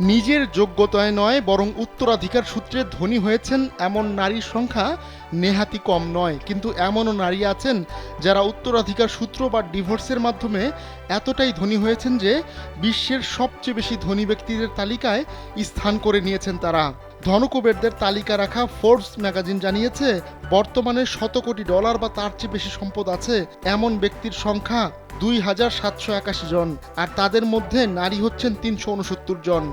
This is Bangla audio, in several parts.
নিজের যোগ্যতায় নয়, বরং উত্তরাধিকার সূত্রে ধনী হয়েছেন এমন নারীর সংখ্যা নেহাতি কম নয়। কিন্তু এমনও নারী আছেন যারা উত্তরাধিকার সূত্র বা ডিভোর্সের মাধ্যমে এতটাই ধনী হয়েছেন যে বিশ্বের সবচেয়ে বেশি ধনী ব্যক্তিদের তালিকায় স্থান করে নিয়েছেন তারা। ধনকুবেরদের তালিকা রাখা ফোর্বস ম্যাগাজিন জানিয়েছে, বর্তমানে শত কোটি ডলার বা তার চেয়ে বেশি সম্পদ আছে এমন ব্যক্তির সংখ্যা দুই হাজার সাতশো একাশি জন, আর তাদের মধ্যে নারী হচ্ছেন তিনশো উনসত্তর জন।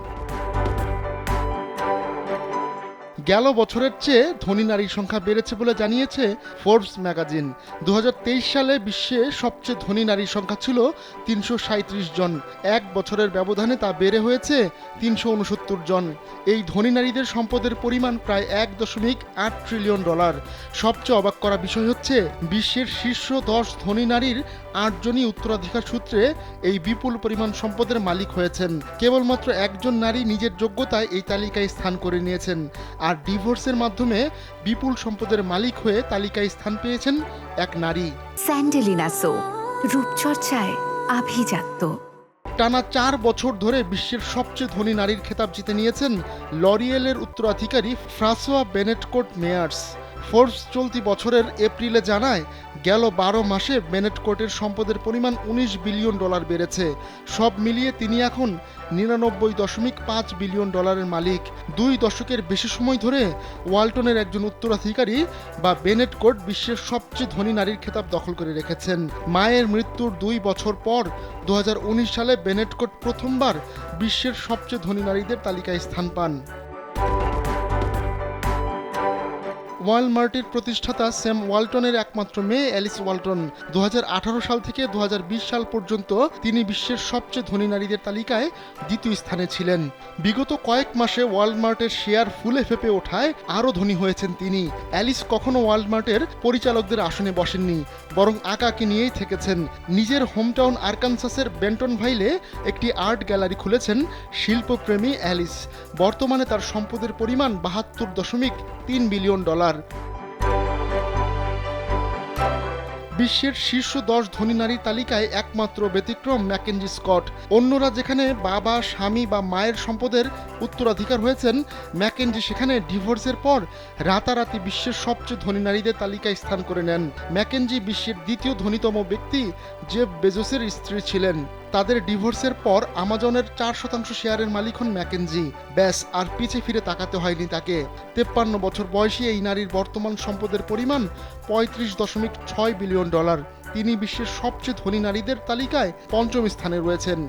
গেল বছরের চেয়ে ধনী নারীর সংখ্যা বেড়েছে বলে জানিয়েছে ফোর্বস ম্যাগাজিন দু হাজার তেইশ সালে বিশ্বে সবচেয়ে ধনী নারীর সংখ্যা ছিল তিনশো সাঁইত্রিশ জন। এক বছরের ব্যবধানে তা বেড়ে হয়েছে তিনশো উনসত্তর জন। এই ধনী নারীদের সম্পদের পরিমাণ প্রায় এক দশমিক আট ট্রিলিয়ন ডলার সবচেয়ে অবাক করা বিষয় হচ্ছে বিশ্বের শীর্ষ দশ ধনী নারীর আটজনই উত্তরাধিকার সূত্রে এই বিপুল পরিমাণ সম্পদের মালিক হয়েছেন। কেবলমাত্র একজন নারী নিজের যোগ্যতায় এই তালিকায় স্থান করে নিয়েছেন। আর ডিভোর্সের মাধ্যমে বিপুল সম্পদের মালিক হয়ে তালিকায় স্থান পেয়েছেন এক নারী। স্যান্ডেলিনা সো রূপচর্চায় আভিজাত্য। টানা চার বছর ধরে বিশ্বের সবচেয়ে ধনী নারীর খেতাব জিতে নিয়েছেন লরিয়েলের উত্তরাধিকারী ফ্রাসোয়া বেনেটকোট মেয়ার্স। ফোর্বস চলতি বছরের এপ্রিলে জানায়, গেল বারো মাসে বেনেটকোটের সম্পদের পরিমাণ উনিশ বিলিয়ন ডলার বেড়েছে। সব মিলিয়ে তিনি এখন নিরানব্বই দশমিক পাঁচ বিলিয়ন ডলারের মালিক। দুই দশকের বেশি সময় ধরে ওয়ালটনের একজন উত্তরাধিকারী বা বেনেটকোট বিশ্বের সবচেয়ে ধনী নারীর খেতাব দখল করে রেখেছেন। মায়ের মৃত্যুর দুই বছর পর দু হাজার উনিশ সালে বেনেটকোট প্রথমবার বিশ্বের সবচেয়ে ধনী নারীদের তালিকায় স্থান পান। ওয়ালমার্টের প্রতিষ্ঠাতা স্যাম ওয়ালটনের একমাত্র মেয়ে অ্যালিস ওয়ালটন। দু হাজার আঠারো সাল থেকে দু হাজার বিশ সাল পর্যন্ত তিনি বিশ্বের সবচেয়ে ধনী নারীদের তালিকায় দ্বিতীয় স্থানে ছিলেন। বিগত কয়েক মাসে ওয়ালমার্টের শেয়ার ফুলে ফেপে ওঠায় আরও ধনী হয়েছেন তিনি। অ্যালিস কখনো ওয়ালমার্টের পরিচালকদের আসনে বসেননি, বরং আঁকাকে নিয়েই থেকেছেন। নিজের হোমটাউন আরকানসাসের বেন্টন ভাইলে একটি আর্ট গ্যালারি খুলেছেন শিল্পপ্রেমী অ্যালিস। বর্তমানে তার সম্পদের পরিমাণ বাহাত্তর দশমিক তিন বিলিয়ন ডলার। বিশ্বের শীর্ষ দশ ধনী নারী তালিকায় একমাত্র ব্যতিক্রম ম্যাকেনজি স্কট। অন্যরা যেখানে বাবা, স্বামী বা মায়ের সম্পদের উত্তরাধিকার হয়েছেন, ম্যাকেনজি সেখানে ডিভোর্সের পর রাতারাতি বিশ্বের সবচেয়ে ধনী নারীদের তালিকায় স্থান করে নেন। ম্যাকেনজি বিশ্বের দ্বিতীয় ধনীতম ব্যক্তি জেফ বেজোসের স্ত্রী ছিলেন। তাদের ডিভোর্সের পর আমাজনের চার শতাংশ শেয়ারের মালিক হন ম্যাকেনজি। ব্যাস, আর পিছে ফিরে তাকাতে হয়নি তাকে। তেপ্পান্ন বছর বয়সী এই নারীর বর্তমান সম্পদের পরিমাণ পঁয়ত্রিশ দশমিক ছয় বিলিয়ন ডলার। তিনি বিশ্বের সবচেয়ে ধনী নারীদের তালিকায় পঞ্চম স্থানে রয়েছেন।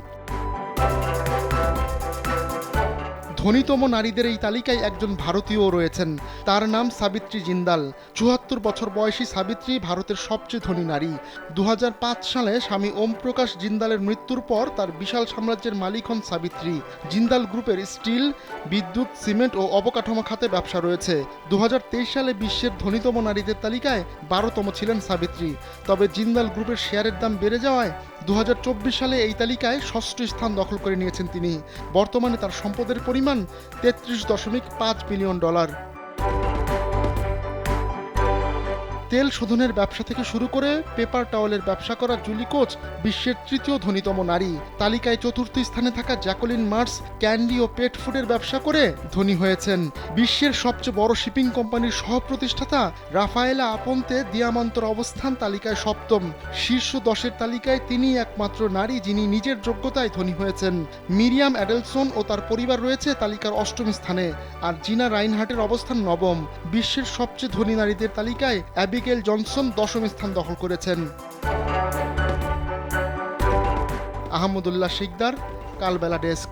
ধনীতম নারীদের এই তালিকায় একজন ভারতীয়ও রয়েছেন। তার নাম সাবিত্রী জিন্দাল। চুয়াত্তর বছর বয়সী সাবিত্রী ভারতের সবচেয়ে ধনী নারী। দু হাজার পাঁচ সালে স্বামী ওম প্রকাশ জিন্দালের মৃত্যুর পর তার বিশাল সাম্রাজ্যের মালিক হন সাবিত্রী। জিন্দাল গ্রুপের স্টিল, বিদ্যুৎ, সিমেন্ট ও অবকাঠামো খাতে ব্যবসা রয়েছে। দু হাজার তেইশ সালে বিশ্বের ধনীতম নারীদের তালিকায় বারোতম ছিলেন সাবিত্রী। তবে জিন্দাল গ্রুপের শেয়ারের দাম বেড়ে যাওয়ায় দু হাজার চব্বিশ সালে এই তালিকায় ষষ্ঠ স্থান দখল করে নিয়েছেন তিনি। বর্তমানে তার সম্পদের পরিমাণ তেত্রিশ দশমিক পাঁচ বিলিয়ন ডলার। তেল শোধনের ব্যবসা থেকে শুরু করে পেপার টাওয়েলের ব্যবসা করা জুলি কোচ বিশ্বের তৃতীয় ধনীতম নারী। তালিকায় চতুর্থ স্থানে থাকা জ্যাকলিন মার্স, ক্যান্ডি ও পেট ফুডের ব্যবসা করে ধনী হয়েছেন। বিশ্বের সবচেয়ে বড় শিপিং কোম্পানির সহ প্রতিষ্ঠাতা রাফায়েলা আপন্তে দিয়ামান্তর অবস্থান তালিকায় সপ্তম। শীর্ষ দশের তালিকায় তিনি একমাত্র নারী যিনি নিজের যোগ্যতায় ধনী হয়েছেন। মিরিয়াম অ্যাডেলসন ও তার পরিবার রয়েছে তালিকার অষ্টম স্থানে। আর জিনা রাইনহার্টের অবস্থান নবম। বিশ্বের সবচেয়ে ধনী নারীদের তালিকায় অ্যাবিগেল জনসন দশম স্থান দখল করেছেন। আহমদুল্লাহ শিকদার কালবেলা ডেস্ক।